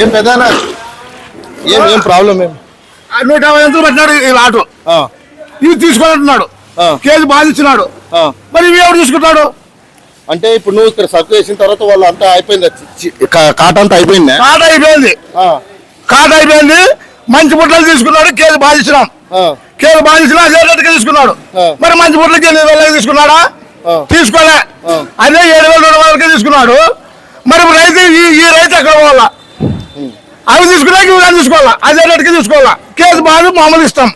ఏం పెదానా ఏం ఏం ప్రాబ్లం ఏం? నూట యాభై ఎంతలు పెట్టినాడు ఈ ఆటో ఆ, ఇవి తీసుకోవాలంటున్నాడు. కేజీ ఆ. మరి ఇవి ఎవరు తీసుకుంటాడు అంటే ఇప్పుడు నువ్వు ఇక్కడ సర్కు వేసిన తర్వాత వాళ్ళు అంతా అయిపోయింది కాట అంతా అయిపోయిందా? కాట అయిపోయింది. కాట అయిపోయింది. మంచి బుట్టలు తీసుకున్నాడు కేజీ బాగా ఇచ్చినా అదే రేటుకి తీసుకున్నాడు. మరి మంచి బుట్టలకి ఎనిమిది వేలకి తీసుకున్నాడా. తీసుకోలే. అదే ఏడు వేల రెండు వందలకి తీసుకున్నాడు. మరి రైతు ఈ ఈ రైతు ఎక్కడ పోవాలా? అవి తీసుకున్నాక ఇవి కానీ తీసుకోవాలా? అదే రేటుకి తీసుకోవాలా? కేజీ బాగా మామూలు ఇస్తాం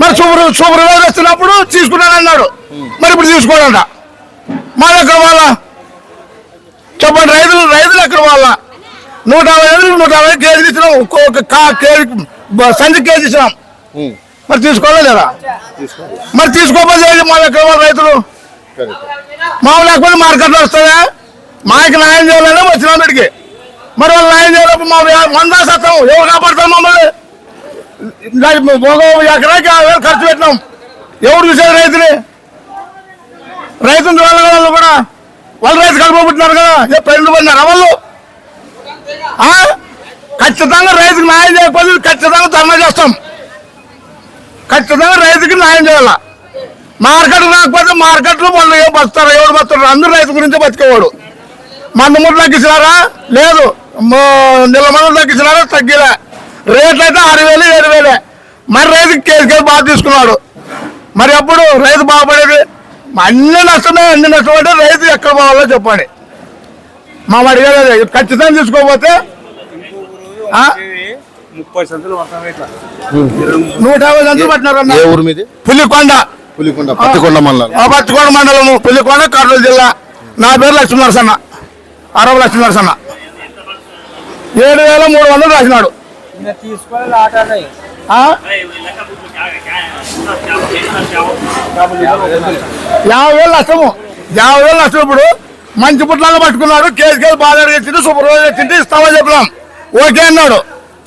మరి సూపర్ సూపర్వైజర్ వస్తున్నప్పుడు తీసుకున్నానన్నాడు. మరి ఇప్పుడు తీసుకోడంట. మా ఎక్కడ వాళ్ళ చెప్పండి రైతులు రైతులు ఎక్కడ వాళ్ళ నూట యాభై ఐదు నూట యాభై కేజీలు ఇచ్చినాం. ఒక్కొక్క కా- కేజీ సంచి కేజీ ఇచ్చినాం. మరి తీసుకోవాలా లేదా? మరి తీసుకోకపోతే మా ఎక్కడ వాళ్ళ రైతులు. మామూలు లేకపోతే మార్కెట్లో వస్తుందా? మాకు న్యాయం చేయాలని వచ్చినాం ఇక్కడికి. మరి వాళ్ళు న్యాయం చేయాలప్పుడు మా వంద శాతం ఎవరు కాపాడుతాం మమ్మల్ని? ఎకరాకి యాభై వేలు ఖర్చు పెట్టినాం. ఎవరు చూసారు రైతుని? రైతుని చూడాలి కదా వాళ్ళు కూడా. వాళ్ళు రైతు కలుపుకుంటున్నారు కదా. ఏ పడినారా వాళ్ళు? ఖచ్చితంగా రైతుకి న్యాయం చేయకపోతే ఖచ్చితంగా ధర్నా చేస్తాం. ఖచ్చితంగా రైతుకి న్యాయం చేయాల? మార్కెట్ రాకపోతే మార్కెట్లో వాళ్ళు ఏం బతుతారు ఎవరు బతారు అందరూ రైతు గురించి బతికేవాడు. మందమూడు తగ్గించినారా? లేదు. నిలమందం తగ్గించినారా? తగ్గిలే. రేట్లు అయితే ఆరు వేలు ఏడు వేలే. మరి రైతుకి కేసు కేసు బాగా తీసుకున్నాడు. మరి అప్పుడు రైతు బాగుపడేది? అన్ని నష్టమే అన్ని నష్టం అంటే రైతు ఎక్కడ పోవాలో చెప్పండి. మా అడిగేది అదే. ఖచ్చితంగా తీసుకోకపోతే ఆ? ముప్పై సంచులు నూట యాభై సంచులు పట్టినారు పులికొండ. పులికొండ పత్తికొండ మండలం. పత్తికొండ మండలము. పులికొండ కర్నూలు జిల్లా. నా పేరు లక్ష్మీనరసన్న. అరవ లక్ష్మీనరసన్న. ఏడు వేల మూడు వందలు రాసినాడు? యాభై వేలు నష్టము. యాభై వేలు నష్టం ఇప్పుడు. మంచి పుట్లలో పట్టుకున్నాడు కేసుకెళ్ళి కేసు బాగా తెచ్చింది సూపర్వైజర్ తెచ్చింది ఇస్తామని చెప్పినాం. ఓకే అన్నాడు.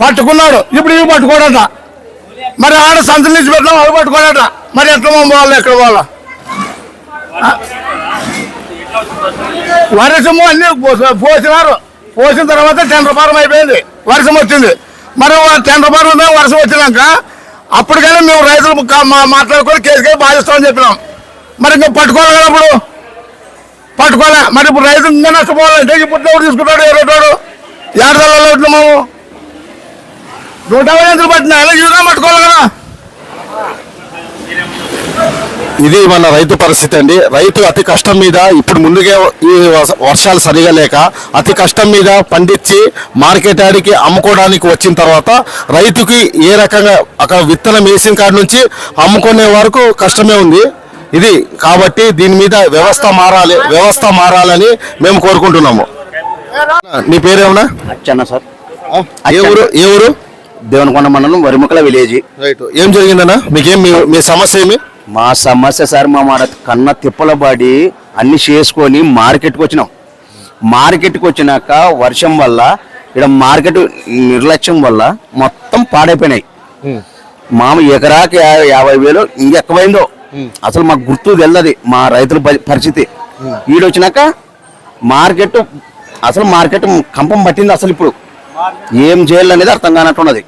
పట్టుకున్నాడు. ఇప్పుడు ఇవి పట్టుకోడట. మరి ఆడ సంతలు నుంచి పెట్టినాం అవి పట్టుకోడట. మరి ఎట్లా మనం పోవాలి ఎక్కడ పోవాలా? వర్షము అన్ని పోసినారు. పోసిన తర్వాత టెండర్ ఫారం అయిపోయింది. వర్షం వచ్చింది. మరి టెండర్ ఫారం ఉందా వర్షం వచ్చినాక అప్పటికైనా మేము రైతులు మాట్లాడుకొని కేసుకే బాధిస్తామని చెప్పినాం. మరి ఇంకా పట్టుకోవాలి కదా ఇప్పుడు పట్టుకోలే. మరి ఇప్పుడు రైతు ఇంకా నష్టపోవాలంటే ఇప్పుడు ఎవరు తీసుకుంటాడు ఏ రోడ్డు ఏడాదిలో ఇట్లా నూట యాభై ఎంతలు పట్టినా అలా చూసినా పట్టుకోవాలి కదా. ఇది మన రైతు పరిస్థితి అండి. రైతు అతి కష్టం మీద ఇప్పుడు ముందుగా ఈ వర్ష- వర్షాలు సరిగా లేక అతి కష్టం మీద పండించి మార్కెట్ ఆడికి అమ్ముకోవడానికి వచ్చిన తర్వాత రైతుకి ఏ రకంగా అక్కడ విత్తనం వేసిన కాడ నుంచి అమ్ముకునే వరకు కష్టమే ఉంది. ఇది కాబట్టి దీని మీద వ్యవస్థ మారాలి వ్యవస్థ మారాలని మేము కోరుకుంటున్నాము. నీ పేరేమన్నా? అచ్చన్న సార్. ఏ ఊరు ఏ ఊరు? దేవనకొండ మండలం వరిముకల విలేజ్. రైట్. ఏం జరిగిందన్నా? మీకేం మీ- మీ సమస్య ఏమి? మా సమస్య సార్ మా మాట కన్న తిప్పల పడి అన్ని చేసుకొని మార్కెట్కి వచ్చినాం. మార్కెట్కి వచ్చినాక వర్షం వల్ల ఇక్కడ మార్కెట్ నిర్లక్ష్యం వల్ల మొత్తం పాడైపోయినాయి. మామ ఎకరాకి యాభై వేలు ఇంకెక్కువైందో. అసలు మాకు గుర్తు తెల్లది మా రైతుల పరి- పరిస్థితి. ఈడొచ్చినాక మార్కెట్ అసలు మార్కెట్ కంపం పట్టింది అసలు ఇప్పుడు. ఏం చేయాలనేది అర్థం కానట్టున్నది.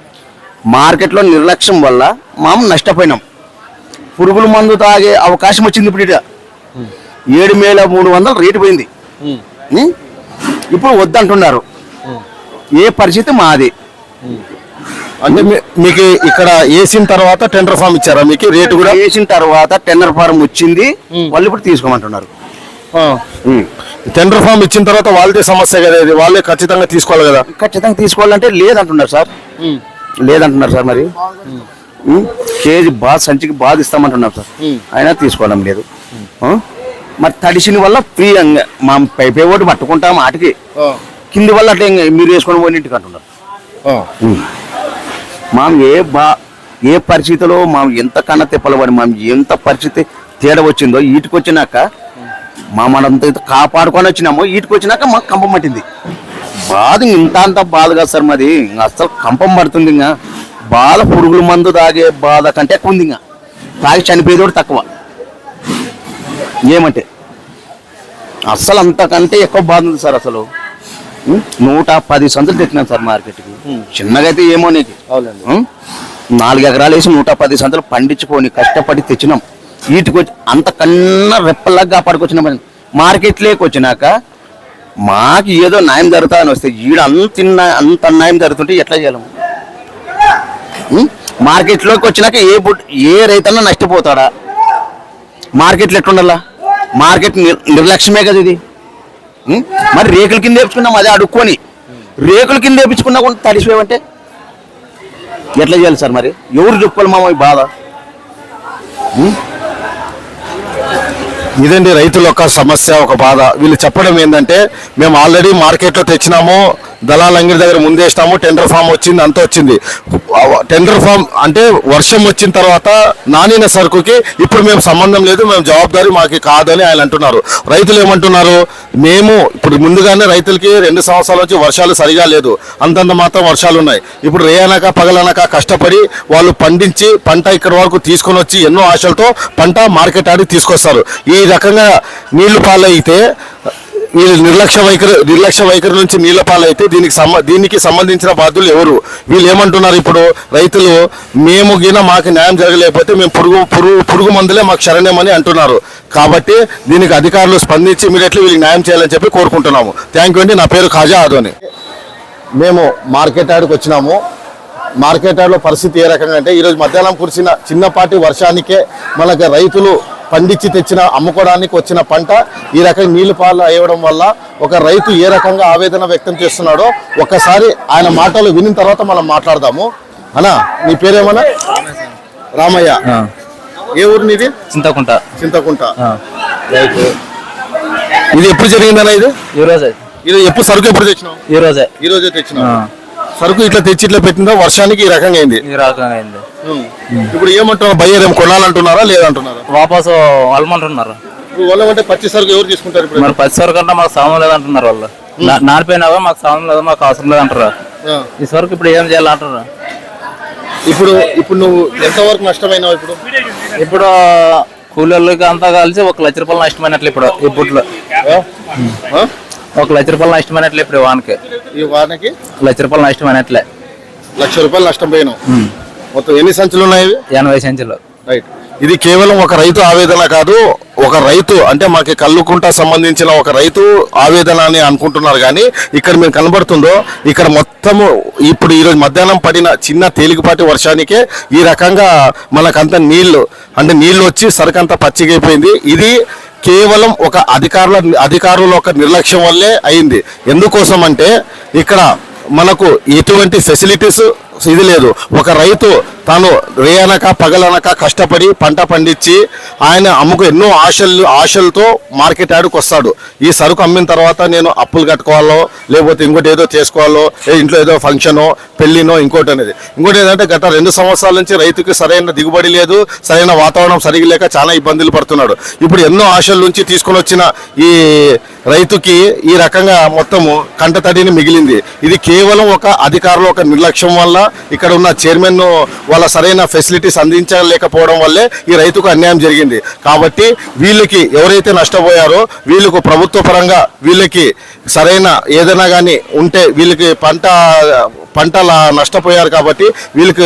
మార్కెట్లో నిర్లక్ష్యం వల్ల మామ నష్టపోయినాం. పురుగుల మందు తాగే అవకాశం వచ్చింది ఇప్పుడు ఇట ఏడు వేల మూడు వందలు రేటు పోయింది? ఇప్పుడు వద్దంటున్నారు. ఏ పరిస్థితి మాది. అంటే మీ- మీకు ఇక్కడ వేసిన తర్వాత టెండర్ ఫామ్ ఇచ్చారా? మీకు రేటు కూడా? వేసిన తర్వాత టెండర్ ఫారం వచ్చింది. వాళ్ళు ఇప్పుడు తీసుకోమంటున్నారు. టెండర్ ఫామ్ ఇచ్చిన తర్వాత వాళ్ళదే సమస్య కదా ఇది. వాళ్ళే ఖచ్చితంగా తీసుకోవాలి కదా. ఖచ్చితంగా తీసుకోవాలంటే లేదంటున్నారు సార్. లేదంటున్నారు సార్ మరి? కేజీ బాగా సంచికి బాగా ఇస్తామంటున్నారు సార్. అయినా తీసుకోవడం లేదు? మరి తడిసిన వల్ల ఫ్రీ మా పైపే ఒకటి పట్టుకుంటాం ఆటికి. కింది వల్ల అట్లా మీరు వేసుకొని పోయినట్టుగా అంటున్నారు. మనం ఏ బా ఏ పరిస్థితిలో మనం ఎంత కన్న తిప్పలబడి మనం ఎంత పరిస్థితి తేడా వచ్చిందో ఈటికి వచ్చినాక మా మనంత కాపాడుకొని వచ్చినామో ఈటికి వచ్చినాక మాకు కంపం పట్టింది. బాధ ఇంత అంత బాధ కాదు సార్ మాది. ఇంకా అసలు కంపం పడుతుంది ఇంకా. బాధ పురుగుల మందు తాగే బాధ కంటే ఎక్కువ ఉంది ఇంకా. తాగి చనిపోయేది కూడా తక్కువ. ఏమంటే? అసలు అంతకంటే ఎక్కువ బాధ ఉంది సార్ అసలు. నూట పది సంచులు తెచ్చినాం సార్ మార్కెట్కి. చిన్నగా అయితే ఏమో నీకు? నాలుగు ఎకరాలు వేసి నూట పది సంచులు పండించుకొని కష్టపడి తెచ్చినాం. వీటికి వచ్చి అంతకన్నా రెప్పల్లాగా కాపాడుకొచ్చినాం మార్కెట్లోకి వచ్చినాక మాకు ఏదో న్యాయం జరుగుతా అని వస్తే ఈడ అంత అంత న్యాయం జరుగుతుంటే ఎట్లా చేయలేము? మార్కెట్లోకి వచ్చినాక ఏ ఏ రైతన్నా నష్టపోతాడా? మార్కెట్లో ఎట్లుండాలా? మార్కెట్ నిర్- నిర్లక్ష్యమే కదా ఇది? మరి రేకుల కింద వేపించుకున్నాం అదే అడుక్కొని. రేకుల కింద వేపించుకున్నా కూడా తడిసిపోయామంటే ఎట్లా చేయాలి సార్ మరి? ఎవరు చెప్పాలి మామ ఈ బాధ? ఇదండి రైతుల యొక్క సమస్య ఒక బాధ. వీళ్ళు చెప్పడం ఏంటంటే మేము ఆల్రెడీ మార్కెట్లో తెచ్చినాము దళాల అంగడి దగ్గర ముందేస్తాము టెండర్ ఫామ్ వచ్చింది అంత వచ్చింది. టెండర్ ఫామ్ అంటే వర్షం వచ్చిన తర్వాత నానిన సరుకుకి ఇప్పుడు మేము సంబంధం లేదు మేము జవాబుదారి మాకు కాదని ఆయన అంటున్నారు. రైతులు ఏమంటున్నారు? మేము ఇప్పుడు ముందుగానే రైతులకి రెండు సంవత్సరాల నుంచి వర్షాలు సరిగా లేదు. అంతంత మాత్రం వర్షాలు ఉన్నాయి. ఇప్పుడు రేయనక పగలనక కష్టపడి వాళ్ళు పండించి పంట ఇక్కడ వరకు తీసుకొని వచ్చి ఎన్నో ఆశలతో పంట మార్కెట్ ఆడి తీసుకొస్తారు. ఈ రకంగా నీళ్ళు పాలైతే వీళ్ళు నిర్లక్ష్య వైఖరి నిర్లక్ష్య వైఖరి నుంచి నీళ్ళ పాలైతే దీనికి సంబ దీనికి సంబంధించిన బాధ్యులు ఎవరు? వీళ్ళు ఏమంటున్నారు ఇప్పుడు? రైతులు మేము గిన మాకు న్యాయం జరగలేకపోతే మేము పురుగు పురుగు పురుగు మందులే మాకు శరణ్యమని అంటున్నారు. కాబట్టి దీనికి అధికారులు స్పందించి ఇమీడియట్లీ వీళ్ళకి న్యాయం చేయాలని చెప్పి కోరుకుంటున్నాము. థ్యాంక్ యూ అండి. నా పేరు ఖాజా ఆదోని. మేము మార్కెట్ యార్డ్కి వచ్చినాము. మార్కెట్ యార్డ్లో పరిస్థితి ఏ రకంగా అంటే ఈరోజు మధ్యాహ్నం కురిసిన చిన్నపాటి వర్షానికే మనకి రైతులు పండించి తెచ్చిన అమ్ముకోవడానికి వచ్చిన పంట ఈ రకంగా నీళ్ళు పాలు అయ్యడం వల్ల ఒక రైతు ఏ రకంగా ఆవేదన వ్యక్తం చేస్తున్నాడో ఒక్కసారి ఆయన మాటలు వినిన తర్వాత మనం మాట్లాడదాము. అన్నా నీ పేరేమన్నా? రామయ్య. ఏ ఊరు నీది? చింతకుంట. చింతకుంట. ఇది ఎప్పుడు జరిగిందన్నా ఇది? ఈ రోజే. ఇది ఎప్పుడు సరుకు ఎప్పుడు తెచ్చినావు? ఈ రోజే. ఈ రోజే తెచ్చినావు. సరుకు ఇట్లా తెచ్చి ఇట్లా పెట్టిందా? వర్షానికి ఈ రకంగా అయింది. ఈ రకంగా అయింది. ఇప్పుడు ఏమంటున్నారు బయ్యర్ ఏం కొనాలంటున్నారా? లేదంటున్నారా? వాపసు వాళ్ళమంటున్నారు ఇప్పుడు వాళ్ళ అంటే పచ్చి సరుకు ఎవరు తీసుకుంటారు ఇప్పుడు? మరి పది సరుకు అంటే మాకు సామాన్ లేదంటున్నారు వాళ్ళు. నానిపోయినావా మాకు సామాన్ లేదు మాకు అవసరం లేదంటారు. ఈ సరుకు ఇప్పుడు ఏం చేయాలంటారు ఇప్పుడు ఇప్పుడు నువ్వు ఎంతవరకు నష్టమైనావు ఇప్పుడు? ఇప్పుడు కూలీళ్ళకి అంతా కలిసి ఒక లక్ష రూపాయలు నష్టమైనట్లు ఇప్పుడు ఇప్పుడు? ఒక లక్ష రూపాయలు నష్టమైనట్లు ఇప్పుడు ఈ వానికి. ఈ వారానికి లక్ష రూపాయలు నష్టమైనట్లే లక్ష రూపాయలు నష్టం పోయినావు మొత్తం ఎన్ని సంచులు ఉన్నాయి ఇవి? ఎనభై సెంచులు. రైట్. ఇది కేవలం ఒక రైతు ఆవేదన కాదు ఒక రైతు అంటే మాకు కల్లుకుంట సంబంధించిన ఒక రైతు ఆవేదన అని అనుకుంటున్నారు కానీ ఇక్కడ మీకు కనబడుతుందో ఇక్కడ మొత్తము ఇప్పుడు ఈరోజు మధ్యాహ్నం పడిన చిన్న తేలికపాటి వర్షానికే ఈ రకంగా మనకంత నీళ్ళు అంటే నీళ్ళు వచ్చి సరుకంతా పచ్చిగైపోయింది. ఇది కేవలం ఒక అధికారుల అధికారుల ఒక నిర్లక్ష్యం వల్లే అయింది. ఎందుకోసం అంటే ఇక్కడ మనకు ఎటువంటి ఫెసిలిటీస్ ఇది లేదు. ఒక రైతు తాను రేయనక పగలనక కష్టపడి పంట పండించి ఆయన అమ్ముకు ఎన్నో ఆశలు ఆశలతో మార్కెట్ యార్డ్కి వస్తాడు. ఈ సరుకు అమ్మిన తర్వాత నేను అప్పులు కట్టుకోవాలో లేకపోతే ఇంకోటి ఏదో చేసుకోవాలో ఇంట్లో ఏదో ఫంక్షనో పెళ్ళినో ఇంకోటి అనేది. ఇంకోటి ఏంటంటే గత రెండు సంవత్సరాల నుంచి రైతుకి సరైన దిగుబడి లేదు సరైన వాతావరణం సరిగా లేక చాలా ఇబ్బందులు పడుతున్నాడు. ఇప్పుడు ఎన్నో ఆశల నుంచి తీసుకొని వచ్చిన ఈ రైతుకి ఈ రకంగా మొత్తము కంటతడిని మిగిలింది. ఇది కేవలం ఒక అధికారుల ఒక నిర్లక్ష్యం వల్ల ఇక్కడ ఉన్న చైర్మన్ వాళ్ళ సరైన ఫెసిలిటీస్ అందించలేకపోవడం వల్లే ఈ రైతుకు అన్యాయం జరిగింది. కాబట్టి వీళ్ళకి ఎవరైతే నష్టపోయారో వీళ్ళకు ప్రభుత్వ పరంగా వీళ్ళకి సరైన ఏదైనా కానీ ఉంటే వీళ్ళకి పంట పంటల నష్టపోయారు కాబట్టి వీళ్ళకి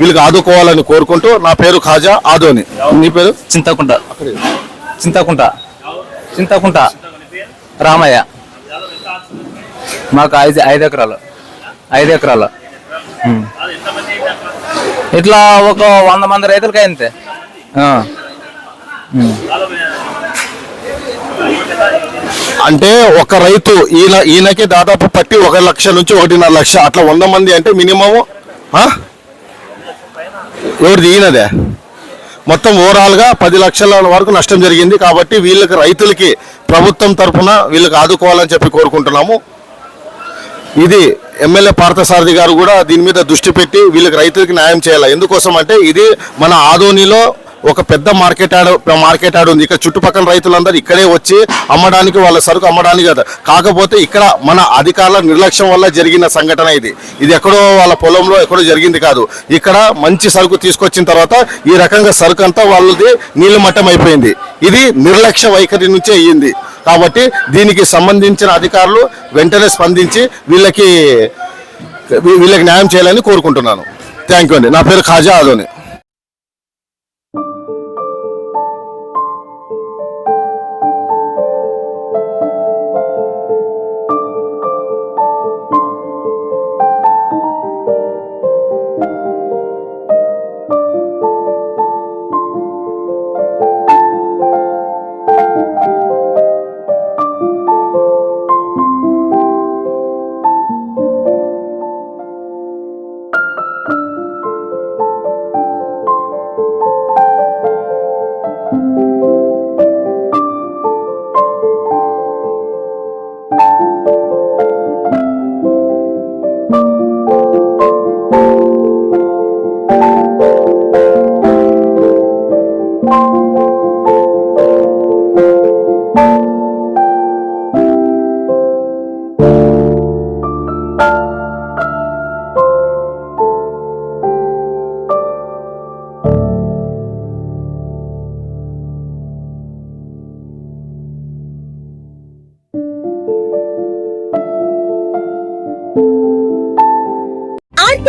వీళ్ళకి ఆదుకోవాలని కోరుకుంటూ నా పేరు ఖాజా ఆదోని. నీ పేరు? చింతకుంట. చింతకుంట. చింతకుంట. రామయ్య. మాకు ఐదు ఐదు ఎకరాలు. ఐదు ఎకరాలు. ఇట్లా ఒక వంద మంది రైతులకి అంతే అంటే ఒక రైతు ఈయన ఈయనకి దాదాపు పట్టి ఒక లక్ష నుంచి ఒకటిన్నర లక్ష. అట్లా వంద మంది అంటే మినిమము ఎవరిది? ఈయనదే. మొత్తం ఓవరాల్గా పది లక్షల వరకు నష్టం జరిగింది కాబట్టి వీళ్ళకి రైతులకి ప్రభుత్వం తరఫున వీళ్ళకి ఆదుకోవాలని చెప్పి కోరుకుంటున్నాము. ఇది ఎమ్మెల్యే పార్థసారథి గారు కూడా దీని మీద దృష్టి పెట్టి వీళ్ళకి రైతులకి న్యాయం చేయాలి? ఎందుకోసం అంటే ఇది మన ఆదోనిలో ఒక పెద్ద మార్కెట్ ఆడ మార్కెట్ ఆడు ఉంది. ఇక్కడ చుట్టుపక్కల రైతులందరూ ఇక్కడే వచ్చి అమ్మడానికి వాళ్ళ సరుకు అమ్మడానికి కదా. కాకపోతే ఇక్కడ మన అధికారుల నిర్లక్ష్యం వల్ల జరిగిన సంఘటన ఇది. ఇది ఎక్కడో వాళ్ళ పొలంలో ఎక్కడో జరిగింది కాదు. ఇక్కడ మంచి సరుకు తీసుకొచ్చిన తర్వాత ఈ రకంగా సరుకు అంతా వాళ్ళది నీళ్ళ మట్టం అయిపోయింది. ఇది నిర్లక్ష్య వైఖరి నుంచే అయ్యింది. కాబట్టి దీనికి సంబంధించిన అధికారులు వెంటనే స్పందించి వీళ్ళకి వీళ్ళకి న్యాయం చేయాలని కోరుకుంటున్నాను. థ్యాంక్ యూ అండి. నా పేరు Khaja Adoni.